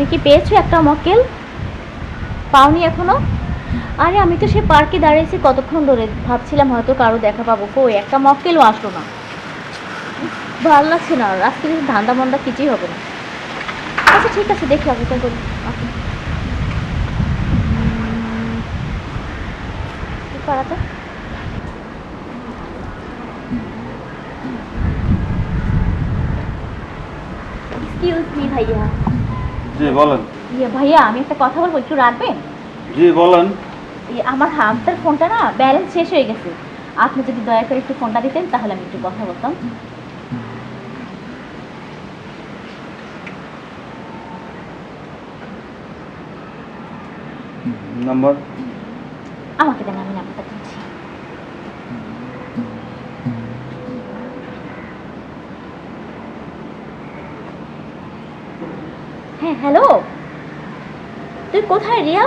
তুমি কি পেয়েছ একটা মক্কেল? পাওনি এখনও? আরে, আমি তো সে পার্কে দাঁড়িয়েছি কতক্ষণ ধরে। ভাবছিলাম হয়তো কারও দেখা পাবো। কই, একটা মক্কেলও আসলো না। ভালো লাগছে না। আজকে ধান্দা মন্দা কিছুই হবে না। আচ্ছা ঠিক আছে, দেখি, অপেক্ষা করি। কি ভাইয়া। জি বলেন। ইয়ে ভাইয়া আমি একটা কথা বলব একটু রাখবেন? জি বলেন। এই আমার হামটার ফোনটা না ব্যালেন্স শেষ হয়ে গেছে। আপনি যদি দয়া করে একটু ফোনটা দিতেন তাহলে আমি একটু কথা বলতাম। নাম্বার আমাকে দেন আমি হ্যাঁ হ্যালো। তুই কোথায় রিয়া?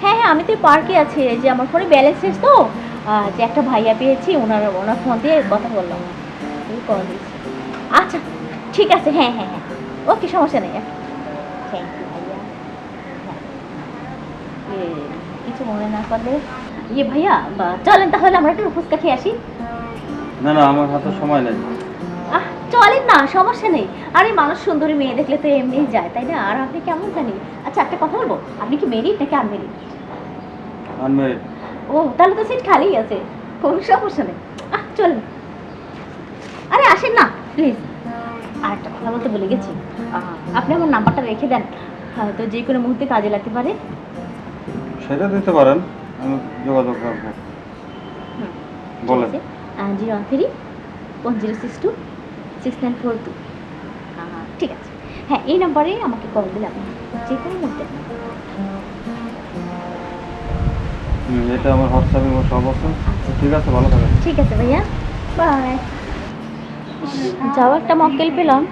হ্যাঁ হ্যাঁ আমি তো পার্কে আছি। যে আমার ফোনে ব্যালেন্স শেষ তো। যে একটা ভাইয়া পেয়েছি, ওনার ওনার ফোন দিয়ে কথা বললাম। আচ্ছা ঠিক আছে। হ্যাঁ হ্যাঁ হ্যাঁ। ওকে, সমস্যা নেই। ভাইয়া। হ্যাঁ। কিছু মনে না করলে। ইয়ে ভাইয়া চলেন তাহলে আমরা একটু ফুচকা খেয়ে আসি। না না, আমার হাতে সময় নেই। আহ চলেন না সমস্যা নেই। আরে মানুষ সুন্দরী মেয়ে দেখলে তো এমনিই যায় তাই না? আর আপনি কেমন জানি? আচ্ছা একটা কথা বলব। আপনি কি মেরিট নাকি আনমেরিট আনমেরিড ও তাহলে তো সিট খালিই আছে। কোনো সমস্যা নেই। আহ চলেন। আরে আসেন না প্লিজ আর একটা কথা বলতে ভুলে গেছি। আপনি আমার নাম্বারটা রেখে দেন। হয়তো যে কোনো মুহূর্তে কাজে লাগতে পারে। সেটা দিতে পারেন। আমি যোগাযোগ রাখব। বলেন। Zero three one zero six two six nine four two ঠিক আছে। হ্যাঁ এই নাম্বারে আমাকে কল দিলে আপনি যে কোনো মুহূর্তে। এটা আমার হোয়াটসঅ্যাপে আমার সব আছে। ঠিক আছে ভালো থাকেন ঠিক আছে ভাইয়া। বাই যাও একটা মক্কেল পেলাম।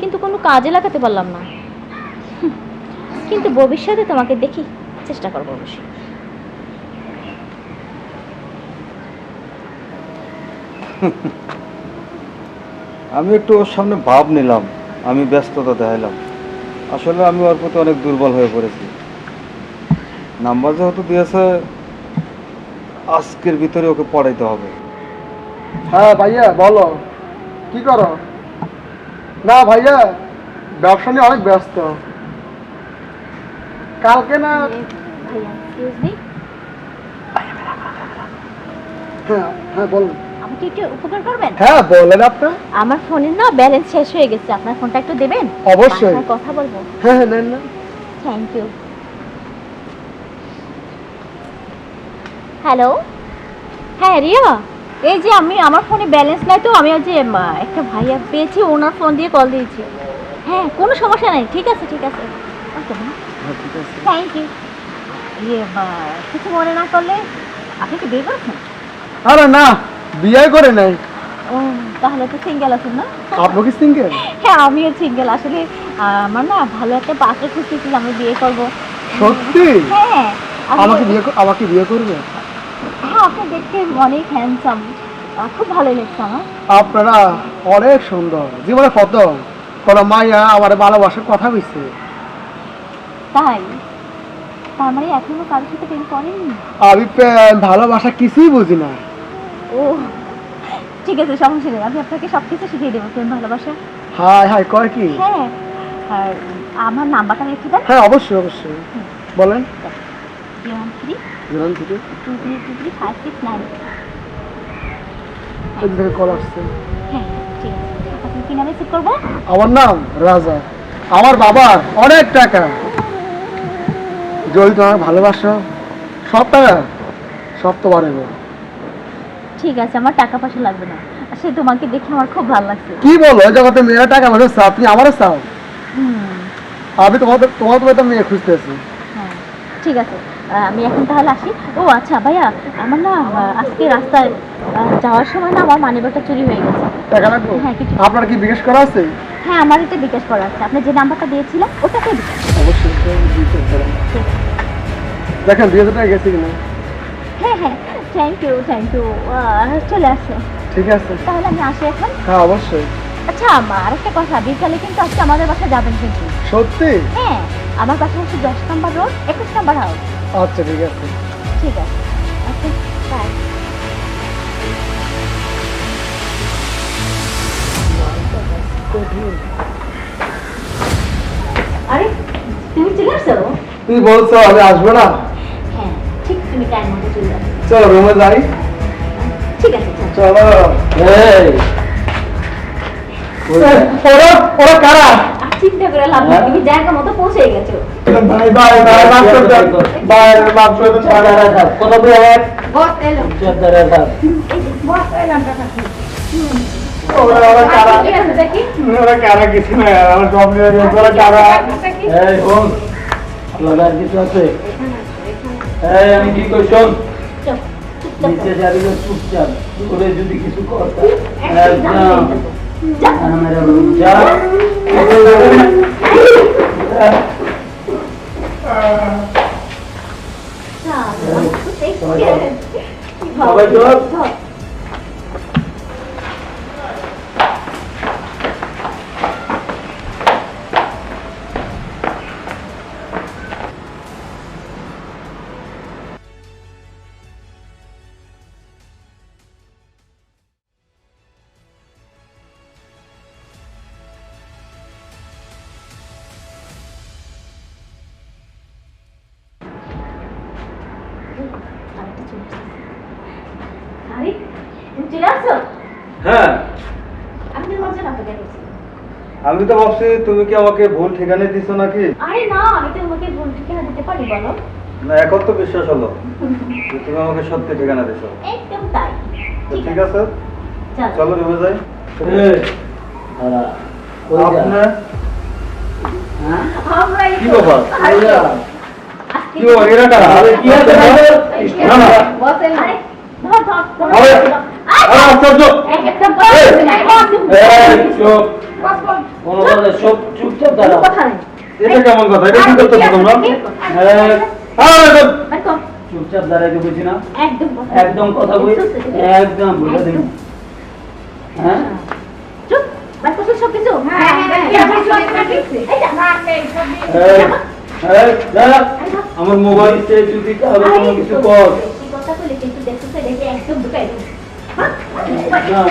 কিন্তু কোনো কাজে লাগাতে পারলাম না। কিন্তু ভবিষ্যতে তোমাকে দেখি চেষ্টা করব অবশ্যই। আমি একটু ওর সামনে ভাব নিলাম আমি ব্যস্ততা দেখাইলাম। আসলে আমি ওর প্রতি অনেক দুর্বল হয়ে পড়েছি। নাম্বার যেহেতু দিয়েছে আজকের ভিতরে ওকে পড়াইতে হবে। হ্যাঁ ভাইয়া বলো। কি করো? না ভাইয়া ব্যবসা নিয়ে অনেক ব্যস্ত। কালকে না হ্যাঁ হ্যাঁ বলুন। আমাকে একটু উপকার করবেন? হ্যাঁ বলেন আপনার। আমার ফোনের না ব্যালেন্স শেষ হয়ে গেছে। আপনার ফোনটা একটু দেবেন? অবশ্যই। কথা বলব। হ্যাঁ হ্যাঁ নেন না। থ্যাংক ইউ হ্যালো হ্যাঁ রিয়া। এই যে আমি আমার ফোনে ব্যালেন্স নাই তো আমি ওই যে একটা ভাইয়া পেয়েছি ওনার ফোন দিয়ে কল দিয়েছি। হ্যাঁ কোনো সমস্যা নাই। ঠিক আছে ঠিক আছে। ওকে থ্যাংক ইউ ইয়ে কিছু মনে না করলে আপনি কি বিয়ে করেছেন? আরে না। বিয়ে করে নাই? ও তাহলে তো সিঙ্গেল আছেন না? আপনি কি সিঙ্গেল? হ্যাঁ আমিও সিঙ্গেল। আসলে আমার না ভালো একটা পাত্র খুঁজতেছিলাম আমি বিয়ে করব। সত্যি? হ্যাঁ। আমি- আমাকে বিয়ে আমাকে বিয়ে করবে? হ্যাঁ আপনি দেখতে অনেক হ্যান্ডসাম খুব ভালো লাগছে আমার। আপনারা অনেক সুন্দর। জীবনে প্রথম কোন মাইয়া আমার ভালোবাসার কথা বলছে তাই? তার মানে এখনও কারোর সাথে প্রেম করেননি? আমি ভালোবাসা কিছুই বুঝি না। ও ঠিক আছে সমস্যা নেই। আমি আপনাকে সব কিছু শিখিয়ে দেবো প্রেম ভালোবাসা। হাই হাই কয় কি? হ্যাঁ আর আমার নাম্বারটা রেখে দেন। হ্যাঁ অবশ্যই অবশ্যই। বলেন। জিরো থ্রি জানান থেকে two three two three five six nine. থেকে কল আসছে। হ্যাঁ ঠিক আছে। আপনি কি নামে সেভ করব? আমার নাম রাজা। আমার বাবার অনেক টাকা। যদি তোমার ভালোবাসো সব টাকা সব তোমার নেব ঠিক আছে আমার টাকা পয়সা লাগবে না। সে তোমাকে দেখে আমার খুব ভালো লাগছে। কি বলো? এই জগতে মেয়েরা টাকা পয়সা চাও আপনি আমারও চাও? হুম। আমি তোমাদের তোমার তোমার তো মেয়ে খুঁজতেছি হ্যাঁ ঠিক আছে। আমি এখন তাহলে আসি। ও আচ্ছা ভাইয়া আমার না আজকে রাস্তায় যাওয়ার সময় না আমার মানিব্যাগটা চুরি হয়ে গেছে। টাকা রাখব হ্যাঁ, কিছু- আপনার কি জিজ্ঞেস করা আছে? হ্যাঁ আমার এটা বিকাশ করা আছে। আপনি যে নাম্বারটা দিয়েছিলেন ওটাকে বিকাশ অবশ্যই। দেখেন দুই হাজার টাকা গেছে কিনা? হ্যাঁ হ্যাঁ। থ্যাংক ইউ থ্যাংক ইউ চলে আসো। ঠিক আছে। তাহলে আমি আসি এখন? হ্যাঁ অবশ্যই। আচ্ছা আমার আরেকটা কথা বিকালে কিন্তু আজকে আমাদের বাসা যাবেন কিন্তু। সত্যি? হ্যাঁ আমার বাসা হচ্ছে দশ নম্বর রোড একুশ নম্বর হাউস। আচ্ছা ঠিক আছে। ঠিক আছে। আচ্ছা বাই আরে তুমি চলে আসছো তুই বলছো আমি আসব না? তুমি টাইম মতো চলে রুমে যাই। ঠিক আছে চলো। চলো ওরা ওরা কারা? চিন্তা করে লাভ নেই তুমি জায়গা মতো পৌঁছে গেছো। ভাই ভাই ভাই মাফ করে দেন ভাই মাফ করে দেন কত ব্যাগ বস এলো চোদ্দ হাজার এই বস এলাম টাকা ওরা ওরা কারা? ঠিক আছে দেখি ওরা কারা কিছু না আমার সব নিয়ে ওরা কারা? দেখি এই শোন লাগার কিছু আছে। এই আমি কি কই শোন। চুপ, চুপচাপ নিচে যাবি না চুপচাপ করে যদি কিছু করতে একদম একদম যা। আমার রুম যা। সবাই ধর। আরে তুমি চলে আসছো? হ্যাঁ। আমি তো মজা না তোকে আমি তো ভাবছি তুমি কি আমাকে ভুল ঠিকানায় দিছো নাকি? আরে না আমি তো তোমাকে ভুল ঠিকানা দিতে পারি বলো। না এখন তো বিশ্বাস হলো যে তুমি আমাকে সত্যি ঠিকানা দিছো। একদম তাই। তো ঠিক আছে। চলো। চলো রুমে যাই? আপনার? হ্যাঁ? আমরা এই কি ব্যাপার? আরে, কই যা? আজকে কি বাবা এরা কারা? আরে কি আছে না না। বসেন আরে ধর ধর ধর। আরে, আরে, আরে আশ্চর্য একটা বস এই, এই, চুপ। বস বস। কোনো কথা সব চুপচাপ দাঁড়া কথা নেই। এটা কেমন কথা? এটা কি করতেছো তোমরা? এই, আরে, আরে, একদম চুপচাপ দাঁড়াইতে বলছি না। একদম একদম কথা বই একদম বলে দিন হ্যাঁ? চুপ। বাস করছ সব কিছু হ্যাঁ হ্যাঁ এই যা। এই, এই, দাঁড়া। এই যা। আমার মোবাইল সে যদি তাহলে কোনো কিছু কর কথা বলে কিন্তু দেখতে দেখে একদম ঢুকাই হ্যাঁ?